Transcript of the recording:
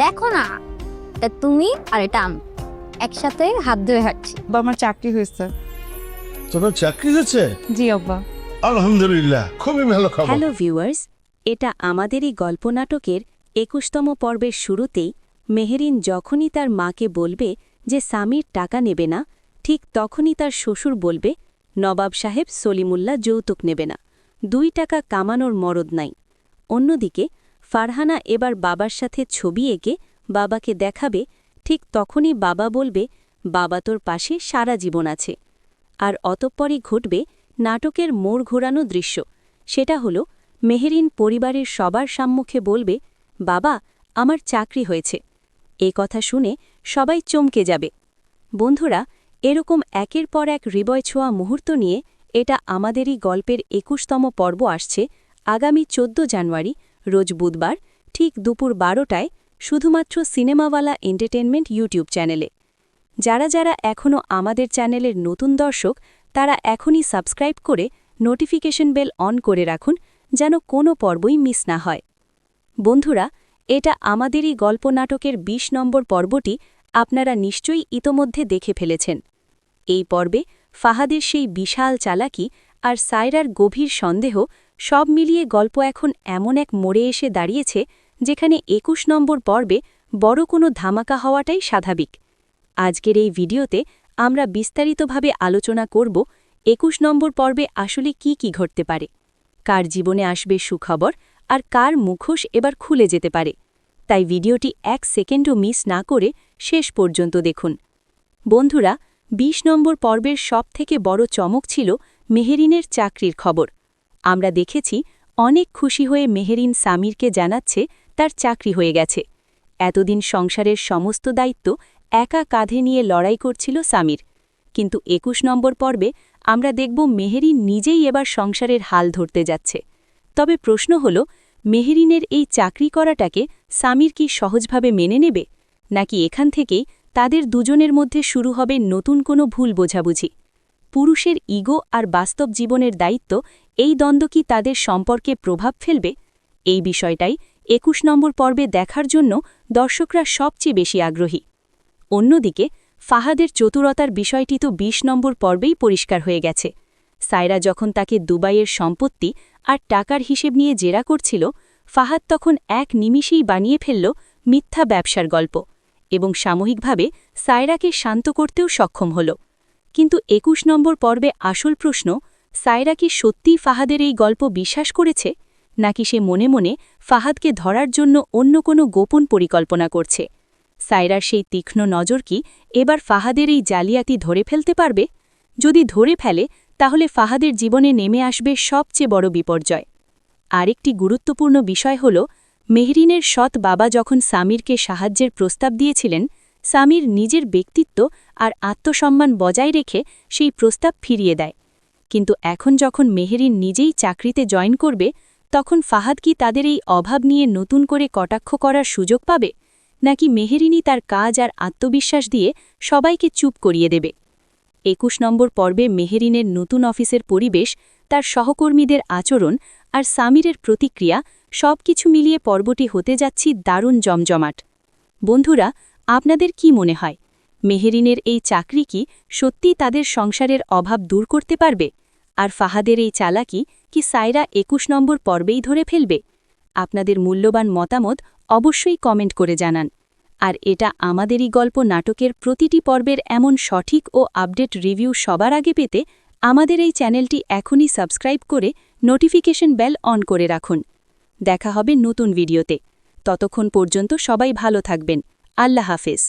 দেখো না এটা তুমি আর এটা আমি একসাথে হাত ধরে হাঁটছি। বা আমার চাকরি হয়েছে। তোমার চাকরি হয়েছে? জি আব্বা। আলহামদুলিল্লাহ খুবই ভালো খবর। হ্যালো ভিউয়ার্স এটা আমাদেরই গল্পনাটকের একুশতম পর্বের শুরুতেই মেহেরিন যখনই তার মাকে বলবে যে স্বামীর টাকা নেবে না ঠিক তখনই তার শ্বশুর বলবে নবাব সাহেব সলিমুল্লাহ যৌতুক নেবে না দুই টাকা কামানোর মরদ নাই। অন্যদিকে ফারহানা এবার বাবার সাথে ছবি এঁকে বাবাকে দেখাবে, ঠিক তখনই বাবা বলবে, বাবা তোর পাশে সারা জীবন আছে। আর অতঃপরই ঘটবে নাটকের মোড় ঘোরানো দৃশ্য। সেটা হলো মেহেরিন পরিবারের সবার সম্মুখে বলবে, বাবা, আমার চাকরি হয়েছে। এ কথা শুনে সবাই চমকে যাবে। বন্ধুরা, এরকম একের পর এক হৃদয় ছোঁয়া মুহূর্ত নিয়ে এটা আমাদেরই গল্পের একুশতম পর্ব আসছে আগামী চোদ্দ জানুয়ারি রোজ বুধবার ঠিক দুপুর বারোটায় শুধুমাত্র সিনেমাওয়ালা এন্টারটেনমেন্ট ইউটিউব চ্যানেলে। যারা যারা এখনও আমাদের চ্যানেলের নতুন দর্শক, তারা এখনই সাবস্ক্রাইব করে নোটিফিকেশন বেল অন করে রাখুন, যেন কোনো পর্বই মিস না হয়। বন্ধুরা, এটা আমাদেরই গল্প নাটকের ২০ নম্বর পর্বটি আপনারা নিশ্চয়ই ইতোমধ্যে দেখে ফেলেছেন। এই পর্বে ফাহাদের সেই বিশাল চালাকি আর সায়রার গভীর সন্দেহ সব মিলিয়ে গল্প এখন এমন এক মোড়ে এসে দাঁড়িয়েছে যেখানে একুশ নম্বর পর্বে বড় কোনো ধামাকা হওয়াটাই স্বাভাবিক। আজকের এই ভিডিওতে আমরা বিস্তারিতভাবে আলোচনা করব একুশ নম্বর পর্বে আসলে কি কি ঘটতে পারে, কার জীবনে আসবে সুখবর আর কার মুখোশ এবার খুলে যেতে পারে। তাই ভিডিওটি এক সেকেন্ডও মিস না করে শেষ পর্যন্ত দেখুন। বন্ধুরা ২০ নম্বর পর্বের সবথেকে বড় চমক ছিল মেহেরিনের চাকরির খবর। আমরা দেখেছি, অনেক খুশি হয়ে মেহেরিন সামিরকে জানাচ্ছে, তার চাকরি হয়ে গেছে। এতদিন সংসারের সমস্ত দায়িত্ব একা কাঁধে নিয়ে লড়াই করছিল সামির। কিন্তু একুশ নম্বর পর্বে আমরা দেখব মেহেরিন নিজেই এবার সংসারের হাল ধরতে যাচ্ছে। তবে প্রশ্ন হল, মেহেরিনের এই চাকরি করাটাকে সামির কি সহজভাবে মেনে নেবে? নাকি এখান থেকেই তাদের দুজনের মধ্যে শুরু হবে নতুন কোনো ভুল বোঝাবুঝি? পুরুষের ইগো আর বাস্তব জীবনের দায়িত্ব, এই দ্বন্দ্ব কি তাদের সম্পর্কে প্রভাব ফেলবে? এই বিষয়টাই একুশ নম্বর পর্বে দেখার জন্য দর্শকরা সবচেয়ে বেশি আগ্রহী। অন্যদিকে, ফাহাদের চতুরতার বিষয়টি তো ২০ নম্বর পর্বেই পরিষ্কার হয়ে গেছে। সায়রা যখন তাকে দুবাইয়ের সম্পত্তি আর টাকার হিসেব নিয়ে জেরা করছিল, ফাহাদ তখন এক নিমিষেই বানিয়ে ফেলল মিথ্যা ব্যবসার গল্প এবং সাময়িকভাবে সায়রাকে শান্ত করতেও সক্ষম হল। কিন্তু একুশ নম্বর পর্বে আসল প্রশ্ন, সায়রা কি সত্যিই ফাহাদের এই গল্প বিশ্বাস করেছে, নাকি সে মনে মনে ফাহাদকে ধরার জন্য অন্য কোনো গোপন পরিকল্পনা করছে? সায়রার সেই তীক্ষ্ণ নজর কি এবার ফাহাদের এই জালিয়াতি ধরে ফেলতে পারবে? যদি ধরে ফেলে, তাহলে ফাহাদের জীবনে নেমে আসবে সবচেয়ে বড় বিপর্যয়। আরেকটি গুরুত্বপূর্ণ বিষয় হল, মেহরিনের সৎ বাবা যখন সামিরকে সাহায্যের প্রস্তাব দিয়েছিলেন সামির নিজের ব্যক্তিত্ব আর আত্মসম্মান বজায় রেখে সেই প্রস্তাব ফিরিয়ে দেয়। কিন্তু এখন যখন মেহেরিন নিজেই চাকরিতে জয়েন করবে, তখন ফাহাদ কি তাদের এই অভাব নিয়ে নতুন করে কটাক্ষ করার সুযোগ পাবে? নাকি মেহেরিনই তার কাজ আর আত্মবিশ্বাস দিয়ে সবাইকে চুপ করিয়ে দেবে? একুশ নম্বর পর্বে মেহেরিনের নতুন অফিসের পরিবেশ, তার সহকর্মীদের আচরণ আর সামিরের প্রতিক্রিয়া সব কিছু মিলিয়ে পর্বটি হতে যাচ্ছি দারুণ জমজমাট। বন্ধুরা আপনাদের কি মনে হয়? মেহেরিনের এই চাকরি কি সত্যি তাদের সংসারের অভাব দূর করতে পারবে? আর ফাহাদের এই চালাকি কি সাইরা একুশ নম্বর পর্বেই ধরে ফেলবে? আপনাদের মূল্যবান মতামত অবশ্যই কমেন্ট করে জানান। আর এটা আমাদেরই গল্প নাটকের প্রতিটি পর্বের এমন সঠিক ও আপডেট রিভিউ সবার আগে পেতে আমাদের এই চ্যানেলটি এখনই সাবস্ক্রাইব করে নোটিফিকেশন বেল অন করে রাখুন। দেখা হবে নতুন ভিডিওতে। ততক্ষণ পর্যন্ত সবাই ভালো থাকবেন। আল্লাহ হাফেজ